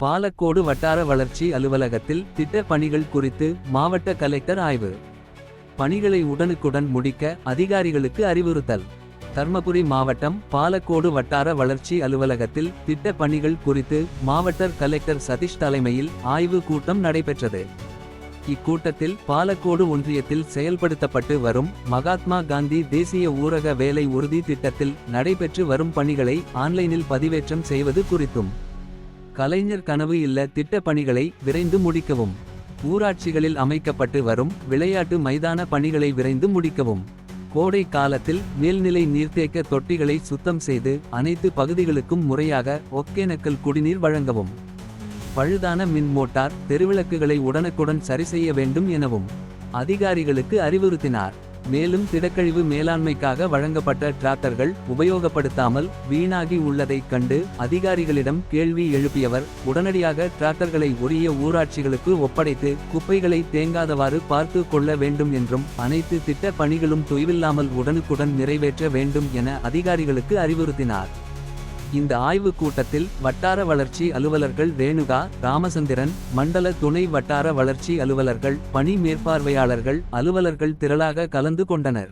பாலக்கோடு வட்டார வளர்ச்சி அலுவலகத்தில் திட்ட பணிகள் குறித்து மாவட்ட கலெக்டர் ஆய்வு. பணிகளை உடனுக்குடன் முடிக்க அதிகாரிகளுக்கு அறிவுறுத்தல். தர்மபுரி மாவட்டம் பாலக்கோடு வட்டார வளர்ச்சி அலுவலகத்தில் திட்ட பணிகள் குறித்து மாவட்ட கலெக்டர் சதீஷ் தலைமையில் ஆய்வு கூட்டம் நடைபெற்றது. இக்கூட்டத்தில் பாலக்கோடு ஒன்றியத்தில் செயல்படுத்தப்பட்டு வரும் மகாத்மா காந்தி தேசிய ஊரக வேலை உறுதி திட்டத்தில் நடைபெற்று வரும் பணிகளை ஆன்லைனில் பதிவேற்றம் செய்வது குறித்தும் கலைஞர் கனவு இல்ல திட்ட பணிகளை விரைந்து முடிக்கவும். ஊராட்சிகளில் அமைக்கப்பட்டு வரும் விளையாட்டு மைதான பணிகளை விரைந்து முடிக்கவும். கோடை காலத்தில் மேல்நிலை நீர்த்தேக்க தொட்டிகளை சுத்தம் செய்து அனைத்து பகுதிகளுக்கும் முறையாக ஒகேனக்கல் குடிநீர் வழங்கவும். பழுதான மின் மோட்டார் தெருவிளக்குகளை உடனுக்குடன் சரிசெய்ய வேண்டும் எனவும் அதிகாரிகளுக்கு அறிவுறுத்தினார். மேலும் திடக்கழிவு மேலாண்மைக்காக வழங்கப்பட்ட டிராக்டர்கள் உபயோகப்படுத்தாமல் வீணாகி உள்ளதைக் கண்டு அதிகாரிகளிடம் கேள்வி எழுப்பியவர் உடனடியாக டிராக்டர்களை உரிய ஊராட்சிகளுக்கு ஒப்படைத்து குப்பைகளை தேங்காதவாறு பார்த்து கொள்ள வேண்டும் என்றும் அனைத்து திட்ட பணிகளும் தொய்வில்லாமல் உடனுக்குடன் நிறைவேற்ற வேண்டும் என அதிகாரிகளுக்கு அறிவுறுத்தினார். இந்த ஆய்வுக் கூட்டத்தில் வட்டார வளர்ச்சி அலுவலர்கள் ரேணுகா ராமச்சந்திரன் மண்டல துணை வட்டார வளர்ச்சி அலுவலர்கள் பணி மேற்பார்வையாளர்கள் அலுவலர்கள் திரளாக கலந்து கொண்டனர்.